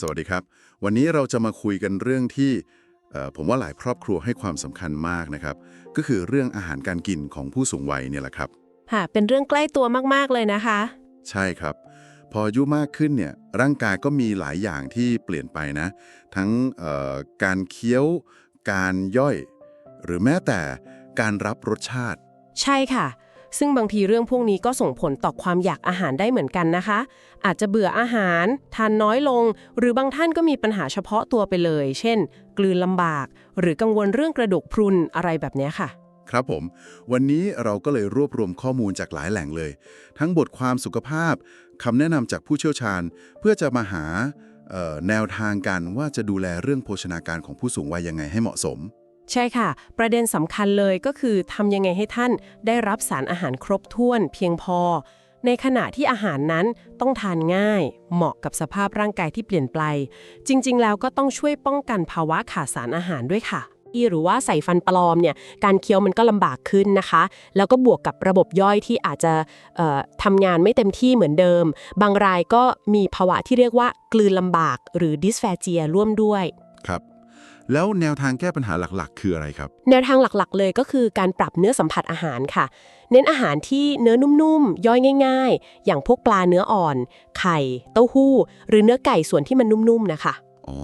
สวัสดีครับ วันนี้เราจะมาคุยกันเรื่องที่เอ่อผมว่าหลายครอบครัวให้ความสำคัญมากนะครับ ก็คือเรื่องอาหารการกินของผู้สูงวัยเนี่ยแหละครับค่ะเป็นเรื่องใกล้ตัวมากๆเลยนะคะ ใช่ครับ พออายุมากขึ้นเนี่ยร่างกายก็มีหลายอย่างที่เปลี่ยนไปนะ ทั้งเอ่อการเคี้ยว การย่อย หรือแม้แต่การรับรสชาติ ใช่ค่ะ ซึ่งบางทีเรื่องพวกนี้ก็ส่งผลต่อความอยากอาหารได้เหมือนกันนะคะ อาจจะเบื่ออาหาร ทานน้อยลง หรือบางท่านก็มีปัญหาเฉพาะตัวไปเลย เช่น กลืนลำบาก หรือกังวลเรื่องกระดูกพรุนอะไรแบบนี้ค่ะ ครับผม วันนี้เราก็เลยรวบรวมข้อมูลจากหลายแหล่งเลย ทั้งบทความสุขภาพคำแนะนำจากผู้เชี่ยวชาญ เพื่อจะมาหาแนวทางกันว่าจะดูแลเรื่องโภชนาการของผู้สูงวัยยังไงให้เหมาะสม ใช่ค่ะ ประเด็นสำคัญเลยก็คือทำยังไงให้ท่านได้รับสารอาหารครบถ้วนเพียงพอ ในขณะที่อาหารนั้นต้องทานง่าย เหมาะกับสภาพร่างกายที่เปลี่ยนไป จริง ๆ แล้วก็ต้องช่วยป้องกันภาวะขาดสารอาหารด้วยค่ะอีหรือว่าใส่ฟันปลอมเนี่ยการเคี้ยวมันก็ลำบากขึ้นนะคะ แล้วก็บวกกับระบบย่อยที่อาจจะเอ่อทำงานไม่เต็มที่เหมือนเดิม บางรายก็มีภาวะที่เรียกว่ากลืนลำบากหรือดิสแฟเจียร่วมด้วยครับ แล้วแนวทางแก้ปัญหาหลักๆ คืออะไรครับ แนวทางหลักๆ เลยก็คือการปรับเนื้อสัมผัสอาหารค่ะ เน้นอาหารที่เนื้อนุ่มๆ ย่อยง่าย ๆ อย่างพวกปลาเนื้ออ่อน ไข่ เต้าหู้ หรือเนื้อไก่ส่วนที่มันนุ่มๆ นะคะ อ๋อ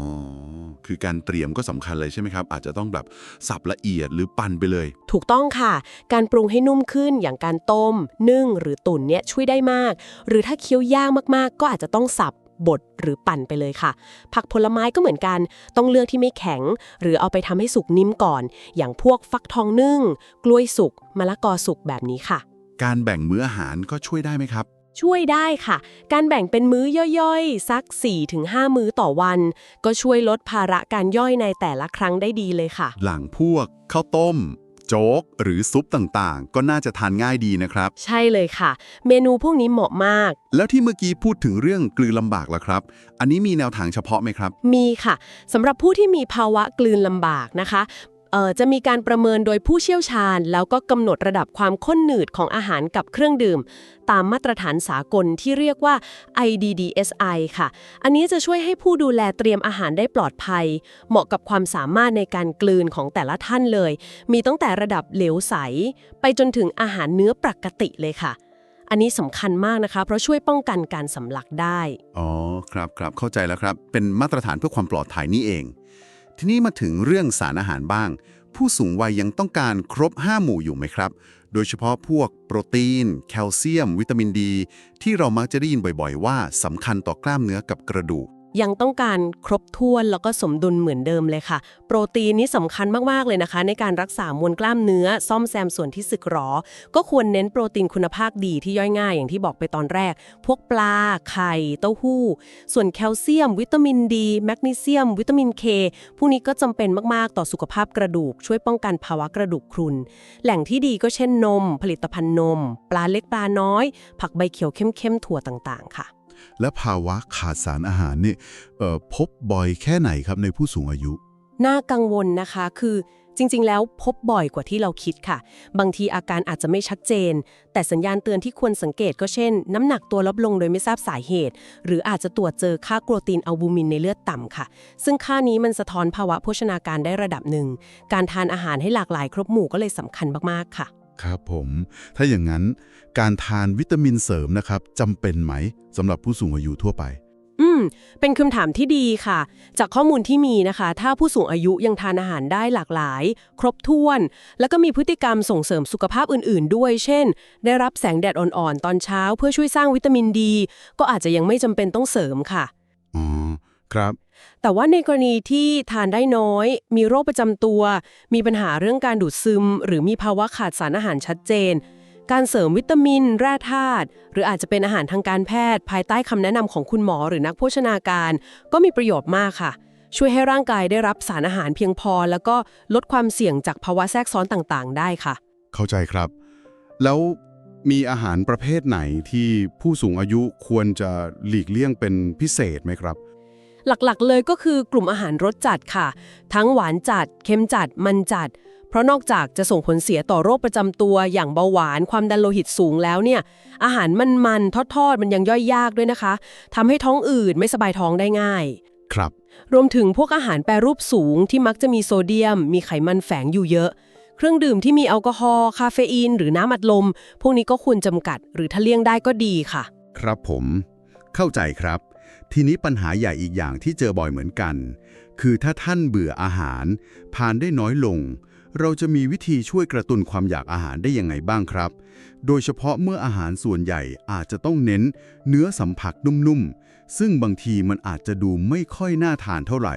คือการเตรียมก็สำคัญเลยใช่ไหมครับ อาจจะต้องแบบสับละเอียดหรือปั่นไปเลย ถูกต้องค่ะ การปรุงให้นุ่มขึ้นอย่างการต้ม นึ่ง หรือตุ๋นเนี่ยช่วยได้มาก หรือถ้าเคี้ยวยากมากๆ ก็อาจจะต้องสับ บดหรือปั่นไปเลยค่ะ ผักผลไม้ก็เหมือนกัน ต้องเลือกที่ไม่แข็ง หรือเอาไปทำให้สุกนิ่มก่อน อย่างพวกฟักทองนึ่ง กล้วยสุกมะละกอสุกแบบนี้ค่ะ การแบ่งมื้ออาหารก็ช่วยได้ไหมครับช่วยได้ค่ะ การแบ่งเป็นมื้อย่อยๆ สัก 4-5 มื้อต่อวัน ก็ช่วยลดภาระการย่อยในแต่ละครั้งได้ดีเลยค่ะ หลังพวกข้าวต้ม โจ๊ก หรือซุปต่างๆ ก็น่าจะทานง่ายดีนะครับ ใช่เลยค่ะ เมนูพวกนี้เหมาะมาก แล้วที่เมื่อกี้พูดถึงเรื่องกลืนลำบากล่ะครับ อันนี้มีแนวทางเฉพาะไหมครับ มีค่ะสำหรับผู้ที่มีภาวะกลืนลำบากนะคะเอ่อ จะมีการประเมินโดยผู้เชี่ยวชาญ แล้วก็กำหนดระดับความข้นหนืดของอาหารกับเครื่องดื่ม ตามมาตรฐานสากลที่เรียกว่า IDDSI ค่ะ อันนี้จะช่วยให้ผู้ดูแลเตรียมอาหารได้ปลอดภัย เหมาะกับความสามารถในการกลืนของแต่ละท่านเลย มีตั้งแต่ระดับเหลวใส ไปจนถึงอาหารเนื้อปกติเลยค่ะ อันนี้สำคัญมากนะคะ เพราะช่วยป้องกันการสำลักได้ อ๋อ ครับครับเข้าใจแล้วครับ เป็นมาตรฐานเพื่อความปลอดภัยนี่เอง ทีนี้มาถึงเรื่องสารอาหารบ้าง ผู้สูงวัยยังต้องการครบ 5 หมู่อยู่ไหมครับ โดยเฉพาะพวกโปรตีน แคลเซียม วิตามินดี ที่เรามักจะได้ยินบ่อยๆ ว่าสำคัญต่อกล้ามเนื้อกับกระดูก ยังต้องการครบถ้วนแล้วก็สมดุลเหมือนเดิมเลยค่ะ โปรตีนนี่สำคัญมาก ๆ เลยนะคะ ในการรักษามวลกล้ามเนื้อ ซ่อมแซมส่วนที่สึกหรอ ก็ควรเน้นโปรตีนคุณภาพดีที่ย่อยง่ายอย่างที่บอกไปตอนแรก พวกปลา ไข่ เต้าหู้ ส่วนแคลเซียม วิตามินดี แมกนีเซียม วิตามินเคพวกนี้ก็จำเป็นมาก ๆ ต่อสุขภาพกระดูก ช่วยป้องกันภาวะกระดูกพรุน แหล่งที่ดีก็เช่นนม ผลิตภัณฑ์นม ปลาเล็กปลาน้อย ผักใบเขียวเข้มๆถั่วต่าง ๆ ค่ะ และภาวะขาดสารอาหารนี่เอ่อพบบ่อยแค่ไหนครับในผู้สูงอายุ น่ากังวลนะคะคือจริง ๆ แล้วพบบ่อยกว่าที่เราคิดค่ะ บางทีอาการอาจจะไม่ชัดเจน แต่สัญญาณเตือนที่ควรสังเกตก็เช่น น้ำหนักตัวลดลงโดยไม่ทราบสาเหตุ หรืออาจจะตรวจเจอค่าโกรตีนอัลบูมินในเลือดต่ำค่ะ ซึ่งค่านี้มันสะท้อนภาวะโภชนาการได้ระดับหนึ่ง การทานอาหารให้หลากหลายครบหมู่ก็เลยสำคัญมาก ๆ ค่ะ ครับผม ถ้าอย่างนั้นการทานวิตามินเสริมนะครับจำเป็นไหมสำหรับผู้สูงอายุทั่วไป อืม เป็นคำถามที่ดีค่ะ จากข้อมูลที่มีนะคะ ถ้าผู้สูงอายุยังทานอาหารได้หลากหลาย ครบถ้วน แล้วก็มีพฤติกรรมส่งเสริมสุขภาพอื่น ๆ ด้วย เช่น ได้รับแสงแดดอ่อน ๆ ตอนเช้า เพื่อช่วยสร้างวิตามินดี ก็อาจจะยังไม่จำเป็นต้องเสริมค่ะ อ๋อ ครับ แต่ว่าในกรณีที่ทานได้น้อย มีโรคประจำตัว มีปัญหาเรื่องการดูดซึม หรือมีภาวะขาดสารอาหารชัดเจน การเสริมวิตามิน แร่ธาตุหรืออาจจะเป็นอาหารทางการแพทย์ ภายใต้คำแนะนำของคุณหมอหรือนักโภชนาการ ก็มีประโยชน์มากค่ะ ช่วยให้ร่างกายได้รับสารอาหารเพียงพอ แล้วก็ลดความเสี่ยงจากภาวะแทรกซ้อนต่างๆ ได้ค่ะ เข้าใจครับ แล้วมีอาหารประเภทไหนที่ผู้สูงอายุควรจะหลีกเลี่ยงเป็นพิเศษไหมครับ หลักๆ เลยก็คือกลุ่มอาหารรสจัดค่ะ ทั้งหวานจัด เค็มจัด มันจัด เพราะนอกจากจะส่งผลเสียต่อโรคประจำตัวอย่างเบาหวานความดันโลหิตสูงแล้วเนี่ย อาหารมันๆทอดๆ มันยังย่อยยากด้วยนะคะทำให้ท้องอืดไม่สบายท้องได้ง่าย ครับ รวมถึงพวกอาหารแปรรูปสูงที่มักจะมีโซเดียม มีไขมันแฝงอยู่เยอะ เครื่องดื่มที่มีแอลกอฮอล์คาเฟอีน หรือน้ำอัดลม พวกนี้ก็ควรจำกัด หรือถ้าเลี่ยงได้ก็ดีค่ะ ครับผม เข้าใจครับ ทีนี้ปัญหาใหญ่อีกอย่างที่เจอบ่อยเหมือนกัน คือถ้าท่านเบื่ออาหารทานได้น้อยลง เราจะมีวิธีช่วยกระตุ้นความอยากอาหารได้ยังไงบ้างครับ โดยเฉพาะเมื่ออาหารส่วนใหญ่อาจจะต้องเน้น เนื้อสัมผัสนุ่มๆ ซึ่งบางทีมันอาจจะดูไม่ค่อยน่าทานเท่าไหร่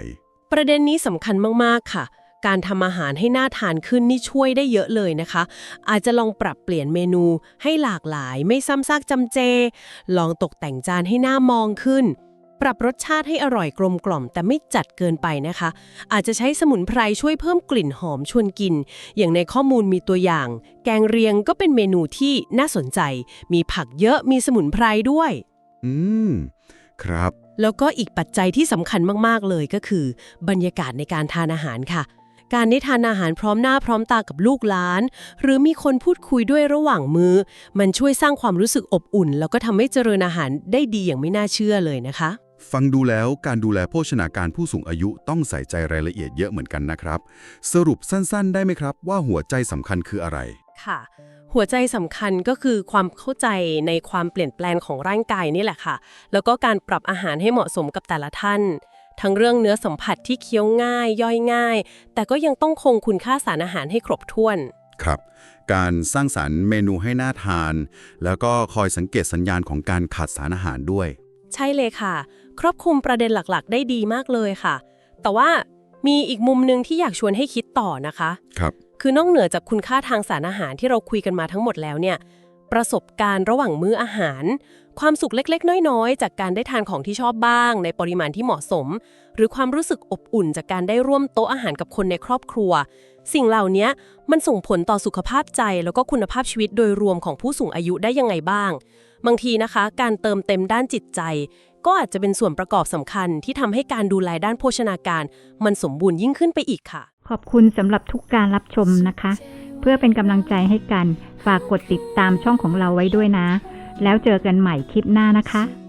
ประเด็นนี้สำคัญมากๆค่ะการทำอาหารให้น่าทานขึ้นนี่ช่วยได้เยอะเลยนะคะ อาจจะลองปรับเปลี่ยนเมนูให้หลากหลายไม่ซ้ำซากจำเจ ลองตกแต่งจานให้น่ามองขึ้น ปรับรสชาติให้อร่อยกลมกล่อม แต่ไม่จัดเกินไปนะคะ อาจจะใช้สมุนไพรช่วยเพิ่มกลิ่นหอมชวนกิน อย่างในข้อมูลมีตัวอย่าง แกงเรียงก็เป็นเมนูที่น่าสนใจ มีผักเยอะมีสมุนไพรด้วย อืม ครับ แล้วก็อีกปัจจัยที่สำคัญมากๆเลยก็คือ บรรยากาศในการทานอาหารค่ะการได้ทานอาหารพร้อมหน้าพร้อมตากับลูกหลาน หรือมีคนพูดคุยด้วยระหว่างมือ มันช่วยสร้างความรู้สึกอบอุ่น แล้วก็ทำให้เจริญอาหารได้ดีอย่างไม่น่าเชื่อเลยนะคะ ฟังดูแล้วการดูแลโภชนาการผู้สูงอายุต้องใส่ใจรายละเอียดเยอะเหมือนกันนะครับ สรุปสั้นๆ ได้ไหมครับว่าหัวใจสำคัญคืออะไร ค่ะ หัวใจสำคัญก็คือความเข้าใจในความเปลี่ยนแปลงของร่างกายนี่แหละค่ะ แล้วก็การปรับอาหารให้เหมาะสมกับแต่ละท่าน ทั้งเรื่องเนื้อสัมผัสที่เคี้ยวง่าย ย่อยง่าย แต่ก็ยังต้องคงคุณค่าสารอาหารให้ครบถ้วนครับการสร้างสรรค์เมนูให้น่าทาน แล้วก็คอยสังเกตสัญญาณของการขาดสารอาหารด้วย ใช่เลยค่ะ ครอบคลุมประเด็นหลักๆ ได้ดีมากเลยค่ะ แต่ว่ามีอีกมุมหนึ่งที่อยากชวนให้คิดต่อนะคะ ครับ คือนอกเหนือจากคุณค่าทางสารอาหารที่เราคุยกันมาทั้งหมดแล้วเนี่ย ประสบการณ์ระหว่างมื้ออาหาร ความสุขเล็กๆ น้อยๆ จากการได้ทานของที่ชอบบ้าง ในปริมาณที่เหมาะสม หรือความรู้สึกอบอุ่นจากการได้ร่วมโต๊ะอาหารกับคนในครอบครัว สิ่งเหล่านี้มันส่งผลต่อสุขภาพใจแล้วก็คุณภาพชีวิตโดยรวมของผู้สูงอายุได้ยังไงบ้าง บางทีนะคะ การเติมเต็มด้านจิตใจ ก็อาจจะเป็นส่วนประกอบสำคัญที่ทำให้การดูแลด้านโภชนาการ มันสมบูรณ์ยิ่งขึ้นไปอีกค่ะ ขอบคุณสำหรับทุกการรับชมนะคะ เพื่อเป็นกำลังใจให้กันฝากกดติดตามช่องของเราไว้ด้วยนะ แล้วเจอกันใหม่คลิปหน้านะคะ